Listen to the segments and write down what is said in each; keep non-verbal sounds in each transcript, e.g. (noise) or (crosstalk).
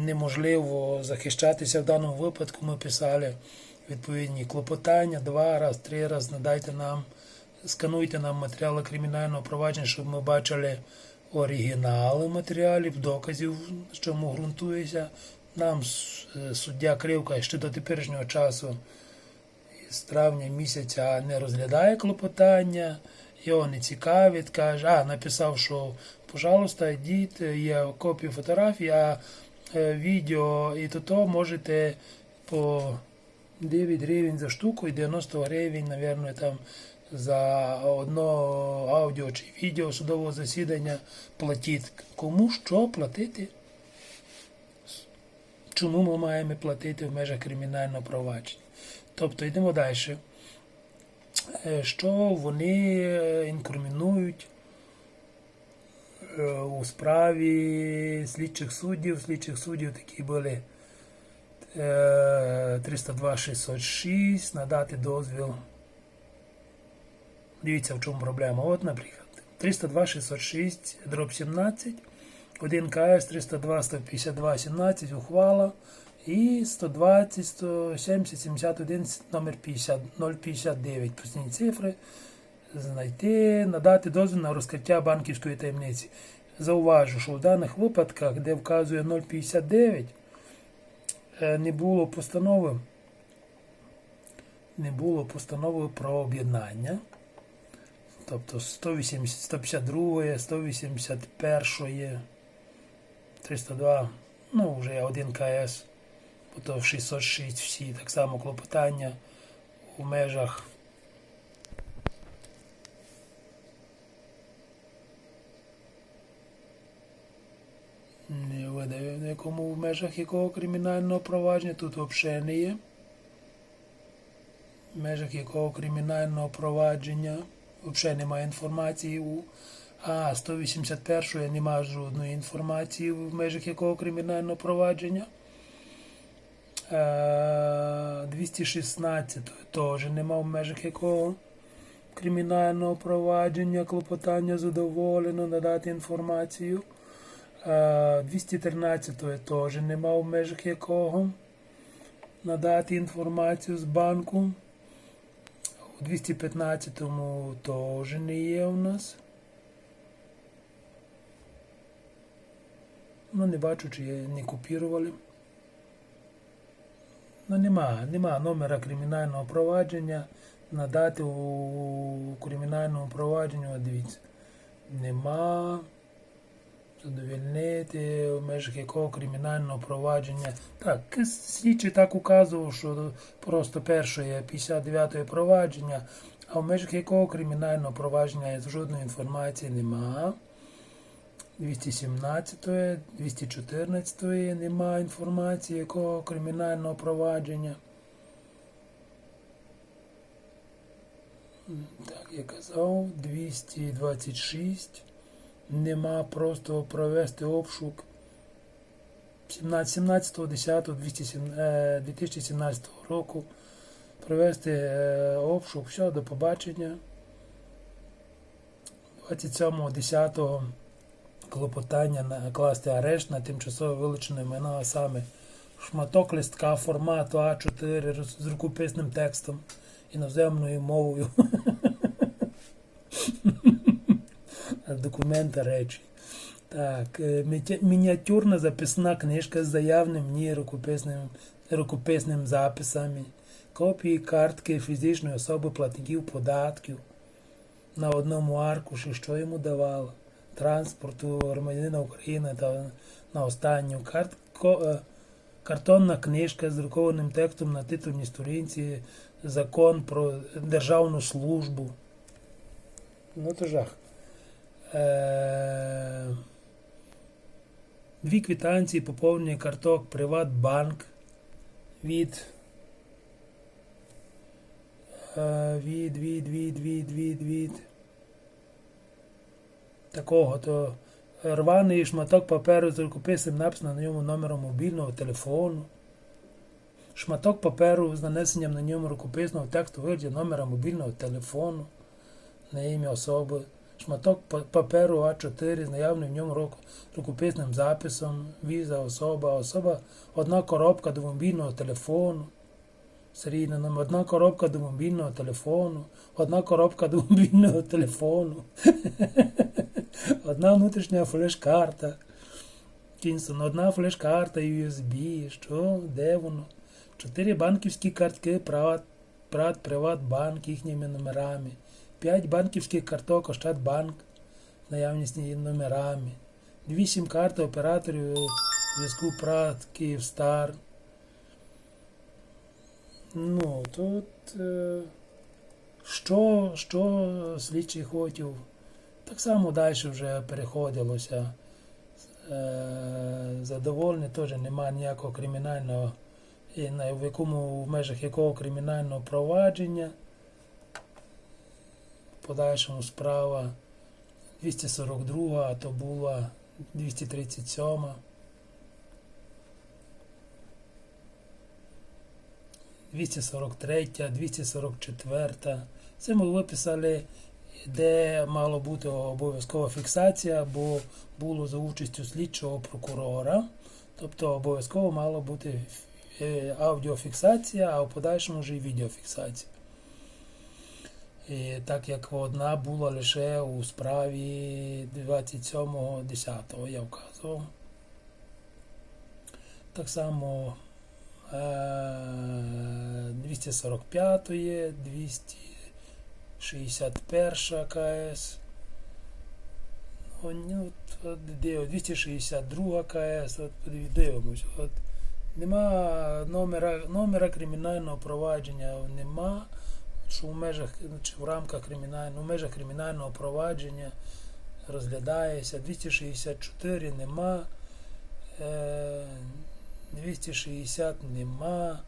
неможливо захищатися в даному випадку. Ми писали відповідні клопотання два раз, три раз. Надайте нам, скануйте нам матеріали кримінального провадження, щоб ми бачили оригінали матеріалів, доказів, чому ґрунтується. Нам е, суддя Кривка ще до теперішнього часу з травня місяця не розглядає клопотання, його не цікавить, каже, а написав, що пожалуйста, йдіть, є копії фотографій, а е, відео і то, то можете по 9 гривень за штуку і 90 гривень, мабуть, там за одно аудіо чи відео судового засідання платіть. Кому що платити? Чому ми маємо платити в межах кримінального провадження? Тобто йдемо далі. Е, Що вони е, інкримінують у справі слідчих суддів. Слідчих суддів такі були е, 302-606, надати дозвіл. Дивіться, в чому проблема. От, наприклад, 302-606, дроб 17, 1 КС 302 152 17 ухвала і 120 170 71 номер 50 059 постійні цифри знайти, надати дозвіл на розкриття банківської таємниці. Зауважу, що в даних випадках, де вказує 059, е, не було постанови, не було постанови про об'єднання. Тобто 180, 152, 181, 302, ну вже 1 КС, потім 606 всі, так само клопотання у межах не видаю, в якому в межах якого кримінального провадження тут взагалі не є. В межах якого кримінального провадження взагалі немає інформації у а 181 немає жодної інформації в межах якого кримінального провадження. Е, 216 теж нема в межах якого кримінального провадження, клопотання задоволено, надати інформацію. Е, 213 теж нема в межах якого надати інформацію з банку. У 215-му теж не є у нас. Ну, не бачу, чи не копірували. Ну, нема, нема номера кримінального провадження. Надати у кримінальному провадженню, дивіться. Нема. Задовільнити в межах якого кримінального провадження. Так, слідчий так указував, що просто перше є 59 провадження, а в межах якого кримінального провадження жодної інформації нема. 217, 214 нема інформації якого кримінального провадження. Так, я казав, 226. Нема просто провести обшук 17 10 2017 року. Провести е, обшук, все, до побачення. 27.10 клопотання накласти арешт на тимчасово вилучене майно, а саме шматок листка формату А4 з рукописним текстом іноземною мовою. (laughs) Документа речі. Так, е, мініатюрна записна книжка з заявним ній рукописним, рукописним записами, копії картки фізичної особи платників податків на одному аркуші, що йому давало, транспорту громадянина України та на останню карт, е, картонна книжка з друкованим текстом на титульній сторінці, закон про державну службу. Ну то жах. Е, Дві квитанції поповнення карток Приватбанк від е, від, від, від, від, від, від такого то рваний шматок паперу з рукописом написано на ньому номером мобільного телефону. Шматок паперу з нанесенням на ньому рукописного тексту вигляді номера мобільного телефону на ім'я особи. Шматок паперу А4 з наявним в ньому рукописним записом, віза, особа, особа, одна коробка до мобільного телефону. Серійний номер, одна коробка до мобільного телефону, одна коробка до мобільного телефону, одна внутрішня флеш-карта. Кінсон, одна флеш-карта USB, що, де воно? Чотири банківські картки Приват, Приватбанк їхніми номерами, п'ять банківських карток Ощадбанк з наявністю номерами, дві сім-карти операторів зв'язку Прат, Київстар. Ну, тут е, що, що слідчий хотів, так само далі вже переходилося. Е, задоволений теж немає ніякого кримінального, в якому в межах якого кримінального провадження. Подальшому справа 242, а то була 237. Двісті сорок третя, 244. Це ми виписали, де мало бути обов'язкова фіксація, бо було за участю слідчого прокурора. Тобто обов'язково мала бути е, аудіофіксація, а в подальшому вже і відеофіксація. І так як одна була лише у справі 27.10 я вказував. Так само е, 245, 261 КС. Ну, от, от, 262 КС, от дивимось. От, нема номера, номера кримінального провадження, нема, що в межах чи в рамках кримінального, в межах кримінального провадження розглядається. 264 нема, е, 260 нема.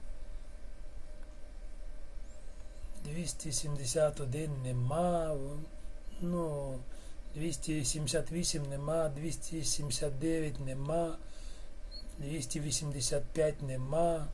271 нема. Ну, 278 нема, 279 нема, 285 нема,